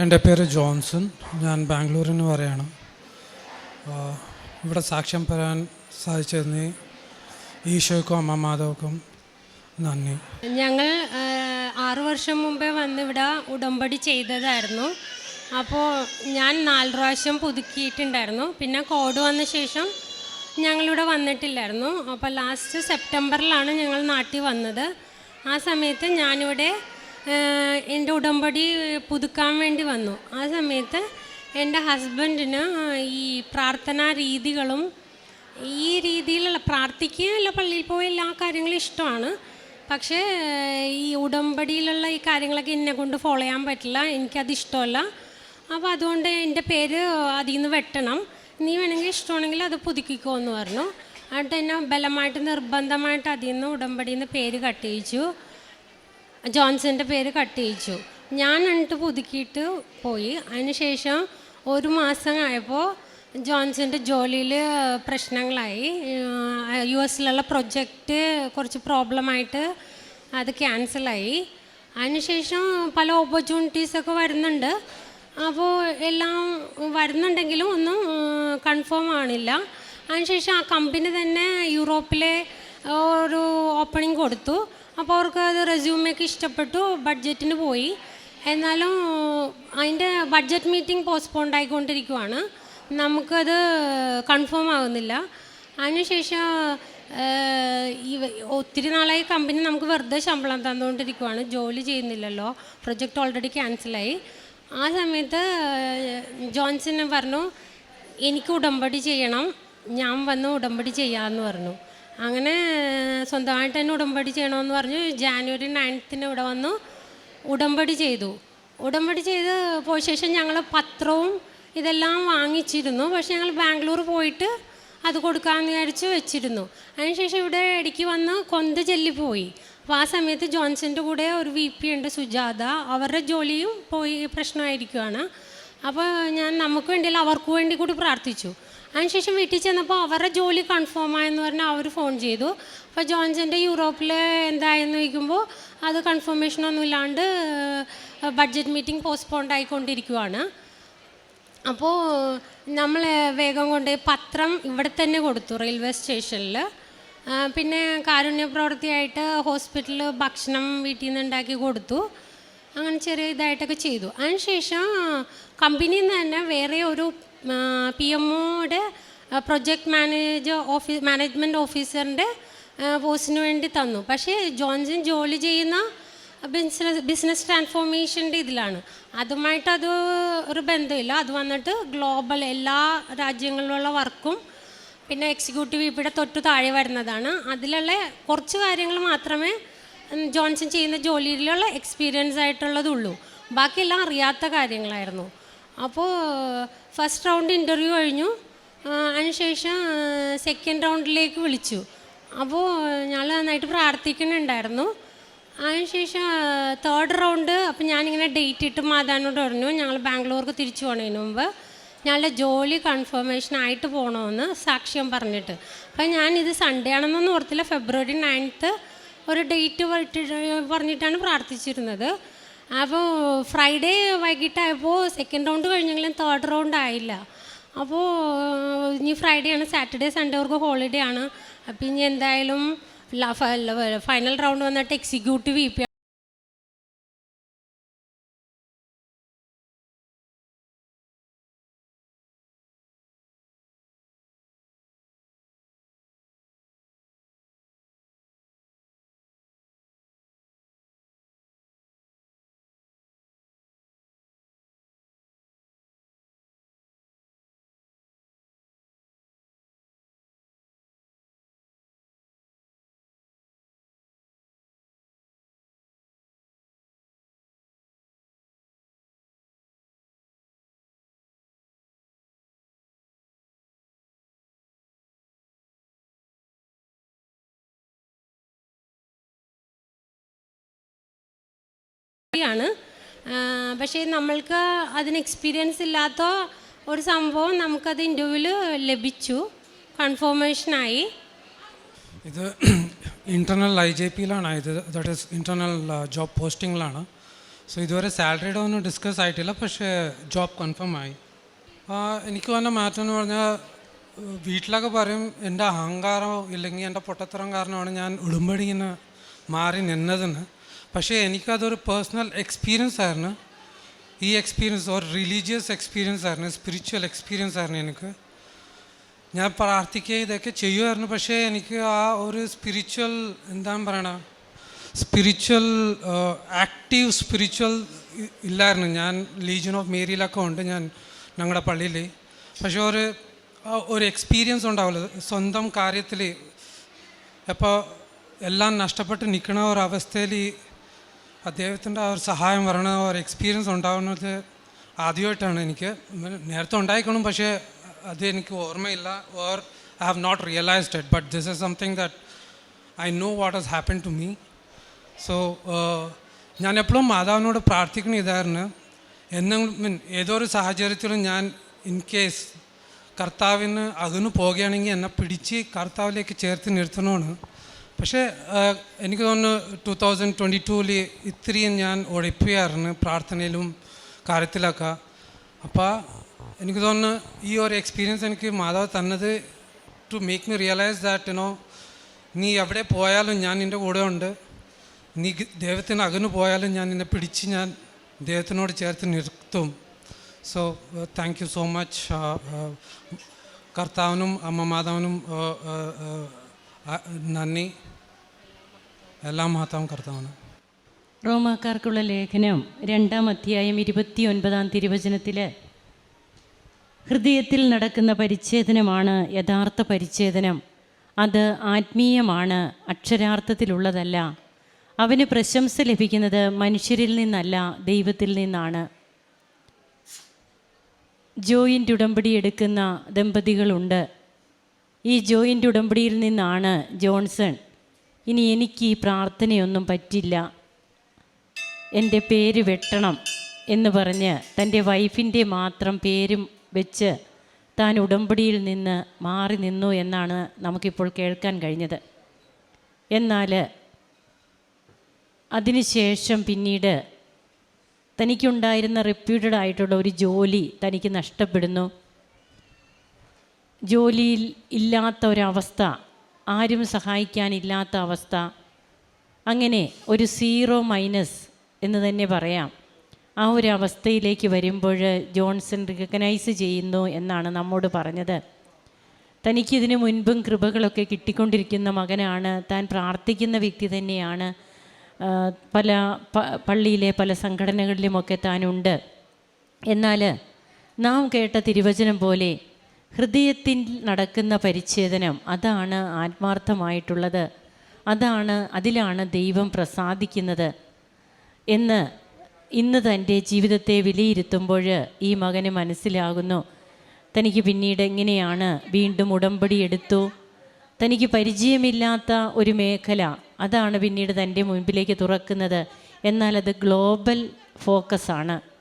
എന്റെ പേര് ജോൺസൺ. ഞാൻ ബാംഗ്ലൂരിൽ നിന്ന് പറയാണ് ഇവിടെ സാക്ഷ്യം പറയാൻ സാധിച്ചതിന് ഈശോയ്ക്കും അമ്മ മാധവക്കും നന്ദി. ഞങ്ങൾ ആറ് വർഷം മുമ്പേ വന്ന് ഇവിടെ ഉടമ്പടി ചെയ്തതായിരുന്നു. അപ്പോൾ ഞാൻ നാല് പ്രാവശ്യം പുതുക്കിയിട്ടുണ്ടായിരുന്നു. പിന്നെ കോഡ് വന്ന ശേഷം ഞങ്ങളിവിടെ വന്നിട്ടില്ലായിരുന്നു. അപ്പോൾ ലാസ്റ്റ് സെപ്റ്റംബറിലാണ് ഞങ്ങൾ നാട്ടിൽ വന്നത്. ആ സമയത്ത് ഞാനിവിടെ എന്റെ ഉടമ്പടി പുതുക്കാൻ വേണ്ടി വന്നു. ആ സമയത്ത് എന്റെ ഹസ്ബൻഡിന് ഈ പ്രാർത്ഥനാ രീതികളും ഈ രീതിയിലുള്ള പ്രാർത്ഥിക്കുക അല്ല പള്ളിയിൽ പോയ എല്ലാ കാര്യങ്ങളും ഇഷ്ടമാണ്. പക്ഷേ ഈ ഉടമ്പടിയിലുള്ള ഈ കാര്യങ്ങളൊക്കെ എന്നെ കൊണ്ട് ഫോളോ ചെയ്യാൻ പറ്റില്ല എനിക്കത് ഇഷ്ടമല്ല. അപ്പോൾ അതുകൊണ്ട് എന്റെ പേര് അതിൽ നിന്ന് വെട്ടണം. നീ വേണമെങ്കിൽ ഇഷ്ടമാണെങ്കിൽ അത് പുതുക്കിക്കോ എന്ന് പറഞ്ഞു. എന്നിട്ട് എന്നെ ബലമായിട്ട് നിർബന്ധമായിട്ട് അതിൽ നിന്ന് ഉടമ്പടിയിൽ നിന്ന് പേര് കട്ട് ചെയ്യിച്ചു ജോൺസന്റെ പേര് കട്ട് ചെയ്യിച്ചു. ഞാൻ എന്നിട്ട് പുതുക്കിയിട്ട് പോയി. അതിനുശേഷം ഒരു മാസം ആയപ്പോൾ ജോൺസന്റെ ജോലിയിൽ പ്രശ്നങ്ങളായി. യു എസിലുള്ള പ്രൊജക്റ്റ് കുറച്ച് പ്രോബ്ലമായിട്ട് അത് ക്യാൻസലായി അതിനുശേഷം പല ഓപ്പർച്യൂണിറ്റീസൊക്കെ വരുന്നുണ്ട്. അപ്പോൾ എല്ലാം വരുന്നുണ്ടെങ്കിലും ഒന്നും കൺഫേം ആണില്ല അതിനുശേഷം ആ കമ്പനി തന്നെ യൂറോപ്പിലെ ഒരു ഓപ്പണിംഗ് കൊടുത്തു. അപ്പോൾ അവർക്ക് അത് റെസ്യൂമൊക്കെ ഇഷ്ടപ്പെട്ടു ബഡ്ജറ്റിന് പോയി. എന്നാലും അതിന്റെ ബഡ്ജറ്റ് മീറ്റിംഗ് പോസ്റ്റ്പോണ്ട് ആയിക്കൊണ്ടിരിക്കുവാണ്. നമുക്കത് കൺഫേം ആകുന്നില്ല അതിനുശേഷം ഈ ഒത്തിരി നാളായി കമ്പനി നമുക്ക് വെറുതെ ശമ്പളം തന്നുകൊണ്ടിരിക്കുവാണ്. ജോലി ചെയ്യുന്നില്ലല്ലോ. Project already ക്യാൻസലായി. ആ സമയത്ത് ജോൺസൺ പറഞ്ഞു എനിക്ക് ഉടമ്പടി ചെയ്യണം. ഞാൻ വന്ന് ഉടമ്പടി ചെയ്യാമെന്ന് പറഞ്ഞു. അങ്ങനെ സ്വന്തമായിട്ട് തന്നെ ഉടമ്പടി ചെയ്യണമെന്ന് പറഞ്ഞു. ജാനുവരി നയൻത്തിന് ഇവിടെ വന്നു. ഉടമ്പടി ചെയ്തു. ഉടമ്പടി ചെയ്ത് പോയ ശേഷം ഞങ്ങൾ പത്രവും ഇതെല്ലാം വാങ്ങിച്ചിരുന്നു. പക്ഷേ ഞങ്ങൾ ബാംഗ്ലൂർ പോയിട്ട് അത് കൊടുക്കാമെന്ന് വിചാരിച്ച് വെച്ചിരുന്നു. അതിനുശേഷം ഇവിടെ ഇടയ്ക്ക് വന്ന് കൊന്ത ചെല്ലി പോയി. അപ്പോൾ ആ സമയത്ത് ജോൺസന്റെ കൂടെ ഒരു വി പി ഉണ്ട് സുജാത. അവരുടെ ജോലിയും പോയി പ്രശ്നമായിരിക്കുകയാണ് അപ്പോൾ ഞാൻ നമുക്ക് വേണ്ടിയല്ല അവർക്ക് വേണ്ടി കൂടി പ്രാർത്ഥിച്ചു. അതിനുശേഷം വീട്ടിൽ ചെന്നപ്പോൾ അവരുടെ ജോലി കൺഫേം ആയെന്ന് പറഞ്ഞാൽ അവർ ഫോൺ ചെയ്തു. അപ്പോൾ ജോൺസന്റെ യൂറോപ്പിൽ എന്തായെന്ന് ചോദിക്കുമ്പോൾ അത് കൺഫർമേഷൻ ഒന്നും ബഡ്ജറ്റ് മീറ്റിംഗ് പോസ്റ്റ്പോണ്ട് ആയിക്കൊണ്ടിരിക്കുവാണ്. അപ്പോൾ നമ്മൾ വേഗം കൊണ്ട് പത്രം ഇവിടെ തന്നെ കൊടുത്തു റെയിൽവേ സ്റ്റേഷനിൽ പിന്നെ കാരുണ്യ പ്രവൃത്തിയായിട്ട് ഹോസ്പിറ്റലിൽ ഭക്ഷണം വീട്ടിൽ നിന്ന് ഉണ്ടാക്കി കൊടുത്തു. അങ്ങനെ ചെറിയ ഇതായിട്ടൊക്കെ ചെയ്തു. അതിനുശേഷം കമ്പനിയിൽ നിന്ന് തന്നെ വേറെ ഒരു പി എം ഒയുടെ പ്രൊജക്ട് മാനേജർ ഓഫീസ് മാനേജ്മെന്റ് ഓഫീസറിന്റെ പോസ്റ്റിന് വേണ്ടി തന്നു. പക്ഷേ ജോൺസൺ ജോലി ചെയ്യുന്ന ബിസിനസ് ബിസിനസ് ട്രാൻസ്ഫോർമേഷന്റെ ഇതിലാണ്. അതുമായിട്ട് അത് ഒരു ബന്ധമില്ല. അത് വന്നിട്ട് ഗ്ലോബൽ എല്ലാ രാജ്യങ്ങളിലുള്ള വർക്കും പിന്നെ എക്സിക്യൂട്ടീവ് ഇവിടെ തൊട്ട് താഴെ വരുന്നതാണ്. അതിലുള്ള കുറച്ച് കാര്യങ്ങൾ മാത്രമേ ജോൺസൺ ചെയ്യുന്ന ജോലിയിലുള്ള എക്സ്പീരിയൻസ് ആയിട്ടുള്ളതുള്ളൂ. ബാക്കിയെല്ലാം അറിയാത്ത കാര്യങ്ങളായിരുന്നു. അപ്പോൾ ഫസ്റ്റ് റൗണ്ട് ഇന്റർവ്യൂ കഴിഞ്ഞു. അതിനുശേഷം സെക്കൻഡ് റൗണ്ടിലേക്ക് വിളിച്ചു. അപ്പോൾ ഞാൻ നന്നായിട്ട് പ്രാർത്ഥിക്കുന്നുണ്ടായിരുന്നു. അതിനുശേഷം തേർഡ് റൗണ്ട് അപ്പം ഞാനിങ്ങനെ ഡേറ്റ് ഇട്ട് മാതാനോട് പറഞ്ഞു ഞങ്ങൾ ബാംഗ്ലൂർക്ക് തിരിച്ചു പോണതിന് മുമ്പ് ഞങ്ങളുടെ ജോലി കൺഫർമേഷൻ ആയിട്ട് പോകണമെന്ന് സാക്ഷ്യം പറഞ്ഞിട്ട്. അപ്പം ഞാനിത് സൺഡേ ആണെന്നൊന്നും ഓർത്തില്ല. ഫെബ്രുവരി നയൻത്ത് ഒരു ഡേറ്റ് പറഞ്ഞിട്ടാണ് പ്രാർത്ഥിച്ചിരുന്നത്. അപ്പോൾ ഫ്രൈഡേ വൈകിട്ടായപ്പോൾ സെക്കൻഡ് റൗണ്ട് കഴിഞ്ഞെങ്കിലും തേർഡ് റൗണ്ട് ആയില്ല. അപ്പോൾ ഇനി ഫ്രൈഡേ ആണ് സാറ്റർഡേ സൺഡേ അവർക്ക് ഹോളിഡേ ആണ്. അപ്പോൾ ഇനി എന്തായാലും ഫൈനൽ റൗണ്ട് വന്നിട്ട് എക്സിക്യൂട്ടീവ് ഇപ്പം ആണ്. പക്ഷേ നമ്മൾക്ക് അതിന് എക്സ്പീരിയൻസ് ഇല്ലാത്ത ഒരു സംഭവം നമുക്കത് ഇന്റർവ്യൂവിൽ ലഭിച്ചു. കൺഫോമേഷനായി ഇത് ഇന്റർണൽ ഐ ജെ പിയിലാണ് ഇത് ദാറ്റ് ഈസ് ഇന്റർണൽ ജോബ് പോസ്റ്റിങ്ങിലാണ് സോ ഇതുവരെ സാലറിയുടെ ഒന്നും ഡിസ്കസ് ആയിട്ടില്ല. പക്ഷേ ജോബ് കൺഫേം ആയി. എനിക്ക് വന്ന മാറ്റം എന്ന് പറഞ്ഞാൽ വീട്ടിലൊക്കെ പറയും എന്റെ അഹങ്കാരമോ ഇല്ലെങ്കിൽ എന്റെ പൊട്ടത്തരം കാരണമാണ് ഞാൻ ഉടുമ്പടിങ്ങനെ മാറി നിന്നതെന്ന്. പക്ഷേ എനിക്കതൊരു പേഴ്സണൽ എക്സ്പീരിയൻസ് ആയിരുന്നു. ഈ എക്സ്പീരിയൻസ് ഒരു റിലീജിയസ് എക്സ്പീരിയൻസ് ആയിരുന്നു സ്പിരിച്വൽ എക്സ്പീരിയൻസ് ആയിരുന്നു എനിക്ക്. ഞാൻ പ്രാർത്ഥിക്കുക ഇതൊക്കെ ചെയ്യുമായിരുന്നു പക്ഷേ എനിക്ക് ആ ഒരു സ്പിരിച്വൽ എന്താണ് പറയണ സ്പിരിച്വൽ ആക്റ്റീവ് സ്പിരിച്വൽ ഇല്ലായിരുന്നു. ഞാൻ ലീജിയൻ ഓഫ് മേരിയിലൊക്കെ ഉണ്ട് ഞാൻ ഞങ്ങളുടെ പള്ളിയിൽ. പക്ഷേ ഒരു ഒരു എക്സ്പീരിയൻസ് ഉണ്ടാവില്ല. സ്വന്തം കാര്യത്തിൽ അപ്പോൾ എല്ലാം നഷ്ടപ്പെട്ട് നിൽക്കുന്ന ഒരവസ്ഥയിൽ അദ്ദേഹത്തിന്റെ ആ ഒരു സഹായം വരണ ഒരു എക്സ്പീരിയൻസ് ഉണ്ടാവുന്നത് ആദ്യമായിട്ടാണ് എനിക്ക്. നേരത്തെ ഉണ്ടായിക്കണം പക്ഷേ അത് എനിക്ക് ഓർമ്മയില്ല. Or I have not realised it but this is something that I know what has happen to me so ഞാൻ എപ്പോഴും മാതാവിനോട് പ്രാർത്ഥിക്കണ ഇതായിരുന്നു. എന്നെങ്കിലും മീൻ ഏതോ ഒരു സാഹചര്യത്തിലും ഞാൻ ഇൻ കേസ് കർത്താവിന് അകന്നു പോകുകയാണെങ്കിൽ എന്നെ പിടിച്ച് കർത്താവിലേക്ക് ചേർത്ത് നിർത്തണമെന്ന് പക്ഷേ എനിക്ക് തോന്നുന്നു ടു തൗസൻഡ് ട്വന്റി ടൂവിൽ ഇത്രയും ഞാൻ ഉഴപ്പിയായിരുന്നു പ്രാർത്ഥനയിലും കാര്യത്തിലൊക്കെ. അപ്പോൾ എനിക്ക് തോന്നുന്നു ഈ ഒരു എക്സ്പീരിയൻസ് എനിക്ക് മാതാവ് തന്നത് to make me realise that you know നീ എവിടെ പോയാലും ഞാൻ നിന്റെ കൂടെ ഉണ്ട് നീ ദൈവത്തിന് അകന്നു പോയാലും ഞാൻ നിന്നെ പിടിച്ച് ഞാൻ ദൈവത്തിനോട് ചേർത്ത് നിർത്തും. So thank you so much കർത്താവിനും അമ്മ മാതാവിനും നന്ദി. എല്ലാ മഹത്വം കർത്താവാണ് റോമാക്കാർക്കുള്ള ലേഖനം രണ്ടാം അധ്യായം ഇരുപത്തി ഒൻപതാം തിരുവചനത്തിൽ ഹൃദയത്തിൽ നടക്കുന്ന പരിച്ഛേദനമാണ് യഥാർത്ഥ പരിച്ഛേദനം. അത് ആത്മീയമാണ് അക്ഷരാർത്ഥത്തിലുള്ളതല്ല. അവന് പ്രശംസ ലഭിക്കുന്നത് മനുഷ്യരിൽ നിന്നല്ല ദൈവത്തിൽ നിന്നാണ്. ജോയിന്റ് ഉടമ്പടി എടുക്കുന്ന ദമ്പതികളുണ്ട്. ഈ ജോയിന്റ് ഉടമ്പടിയിൽ നിന്നാണ് ജോൺസൺ. ഇനി എനിക്ക് ഈ പ്രാർത്ഥനയൊന്നും പറ്റില്ല. എന്റെ പേര് വെട്ടണം എന്ന് പറഞ്ഞ് തന്റെ വൈഫിന്റെ മാത്രം പേരും വെച്ച് താൻ ഉടമ്പടിയിൽ നിന്ന് മാറി നിന്നു എന്നാണ് നമുക്കിപ്പോൾ കേൾക്കാൻ കഴിഞ്ഞത്. എന്നാൽ അതിനുശേഷം പിന്നീട് തനിക്കുണ്ടായിരുന്ന റെപ്യൂട്ടഡ് ആയിട്ടുള്ള ഒരു ജോലി തനിക്ക് നഷ്ടപ്പെടുന്നു. ജോലിയിൽ ഇല്ലാത്ത ഒരവസ്ഥ ആരും സഹായിക്കാനില്ലാത്ത അവസ്ഥ. അങ്ങനെ ഒരു സീറോ മൈനസ് എന്ന് തന്നെ പറയാം. ആ ഒരു അവസ്ഥയിലേക്ക് വരുമ്പോൾ ജോൺസൺ റിക്കഗ്നൈസ് ചെയ്യുന്നു എന്നാണ് നമ്മോട് പറഞ്ഞത്. തനിക്കിതിനു മുൻപും കൃപകളൊക്കെ കിട്ടിക്കൊണ്ടിരിക്കുന്ന മകനാണ്. താൻ പ്രാർത്ഥിക്കുന്ന വ്യക്തി തന്നെയാണ്. പല പള്ളിയിലെ പല സംഘടനകളിലുമൊക്കെ താനുണ്ട്. എന്നാൽ നാം കേട്ട തിരുവചനം പോലെ ഹൃദയത്തിൽ നടക്കുന്ന പരിച്ഛേദനം അതാണ് ആത്മാർത്ഥമായിട്ടുള്ളത്. അതാണ് അതിലാണ് ദൈവം പ്രസാദിക്കുന്നത് എന്ന് ഇന്ന് തന്റെ ജീവിതത്തെ വിലയിരുത്തുമ്പോൾ ഈ മകന് മനസ്സിലാകുന്നു. തനിക്ക് പിന്നീട് എങ്ങനെയാണ് വീണ്ടും ഉടമ്പടി എടുത്തു? തനിക്ക് പരിചയമില്ലാത്ത ഒരു മേഖല അതാണ് പിന്നീട് തന്റെ മുൻപിലേക്ക് തുറക്കുന്നത്. എന്നാൽ അത് ഗ്ലോബൽ ഫോക്കസാണ്.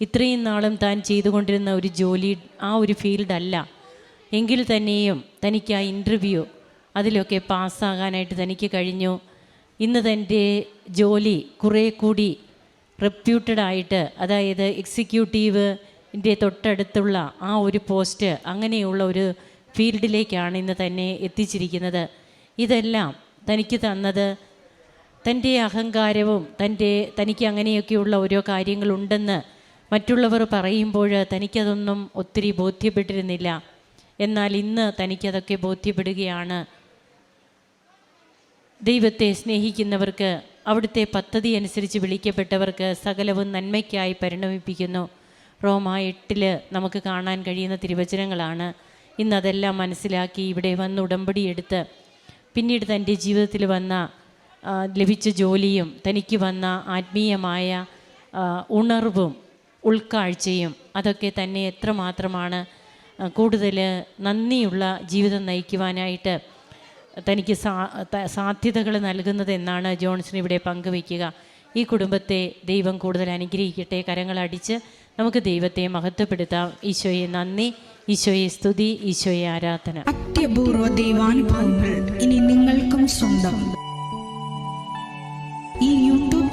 ഇത്രയും നാളും താൻ ചെയ്തുകൊണ്ടിരുന്ന ഒരു ജോലി ആ ഒരു ഫീൽഡല്ല എങ്കിൽ തന്നെയും തനിക്ക് ആ ഇന്റർവ്യൂ അതിലൊക്കെ പാസ്സാകാനായിട്ട് തനിക്ക് കഴിഞ്ഞു. ഇന്ന് തന്റെ ജോലി കുറേ കൂടി റെപ്യൂട്ടഡ് ആയിട്ട് അതായത് എക്സിക്യൂട്ടീവിന്റെ തൊട്ടടുത്തുള്ള ആ ഒരു പോസ്റ്റ് അങ്ങനെയുള്ള ഒരു ഫീൽഡിലേക്കാണ് ഇന്ന് തന്നെ എത്തിച്ചിരിക്കുന്നത്. ഇതെല്ലാം തനിക്ക് തന്നത് തന്റെ അഹങ്കാരവും തന്റെ തനിക്ക് അങ്ങനെയൊക്കെയുള്ള ഓരോ കാര്യങ്ങളുണ്ടെന്ന് മറ്റുള്ളവർ പറയുമ്പോൾ തനിക്കതൊന്നും ഒത്തിരി ബോധ്യപ്പെട്ടിരുന്നില്ല. എന്നാൽ ഇന്ന് തനിക്കതൊക്കെ ബോധ്യപ്പെടുകയാണ്. ദൈവത്തെ സ്നേഹിക്കുന്നവർക്ക് അവിടുത്തെ പദ്ധതി അനുസരിച്ച് വിളിക്കപ്പെട്ടവർക്ക് സകലവും നന്മയ്ക്കായി പരിണമിപ്പിക്കുന്നു. റോമ എട്ടിൽ നമുക്ക് കാണാൻ കഴിയുന്ന തിരുവചനങ്ങളാണ്. ഇന്ന് അതെല്ലാം മനസ്സിലാക്കി ഇവിടെ വന്ന് ഉടമ്പടി എടുത്ത് പിന്നീട് തന്റെ ജീവിതത്തിൽ വന്ന ലഭിച്ച ജോലിയും തനിക്ക് വന്ന ആത്മീയമായ ഉണർവും ഉൾക്കാഴ്ചയും അതൊക്കെ തന്നെ എത്രമാത്രമാണ് കൂടുതൽ നന്ദിയുള്ള ജീവിതം നയിക്കുവാനായിട്ട് തനിക്ക് സാ സാധ്യതകൾ നൽകുന്നതെന്നാണ് ജോൺസൺ ഇവിടെ പങ്കുവയ്ക്കുക. ഈ കുടുംബത്തെ ദൈവം കൂടുതൽ അനുഗ്രഹിക്കട്ടെ. കരങ്ങളടിച്ച് നമുക്ക് ദൈവത്തെ മഹത്വപ്പെടുത്താം. ഈശോയെ നന്ദി ഈശോയെ സ്തുതി ഈശോയെ ആരാധന. അത്യപൂർവ ദൈവാനുഭവങ്ങൾ ഇനി നിങ്ങൾക്കും സ്വന്തം.